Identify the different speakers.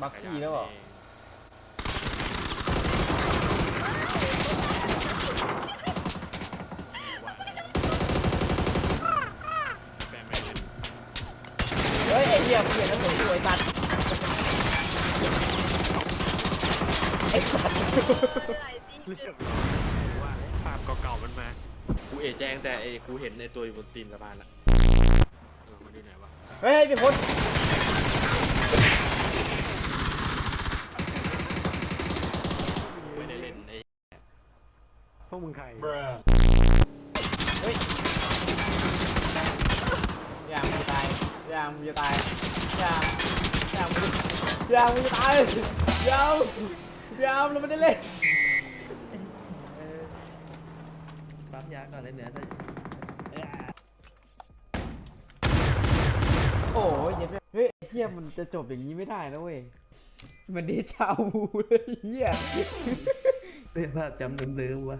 Speaker 1: บักกี้แล้วเหรอ
Speaker 2: แปลไม่เป็น
Speaker 1: เฮ้ยไอ้เหี้ยเปลี่ยนแล้วผมสวยสัตว์ไอ้สัตว์
Speaker 2: เรียบร้อยว่าแล้วภาพเก่าๆมันมา กูเอะแจ้งแต่ไอ้กูเห็นในตัวอยู่บนตีนสะพานละเออมันอยู่ไหนวะ
Speaker 1: เฮ้ยเป็นคน
Speaker 3: พวกมึงใคร
Speaker 1: ยยามจะตายยามจะตายยางยามยามจะตายยางยางเราไม่ได้เล่น
Speaker 4: ปั๊มยาก่อนเลยเหนือจะ
Speaker 1: โอ้ยเหี้ยเฮ้ยเฮียมันจะจบอย่างนี้ไม่ได้นะเว้ยมันเดชาวูเลยเฮีย
Speaker 4: ภาพจำเดิมๆวะ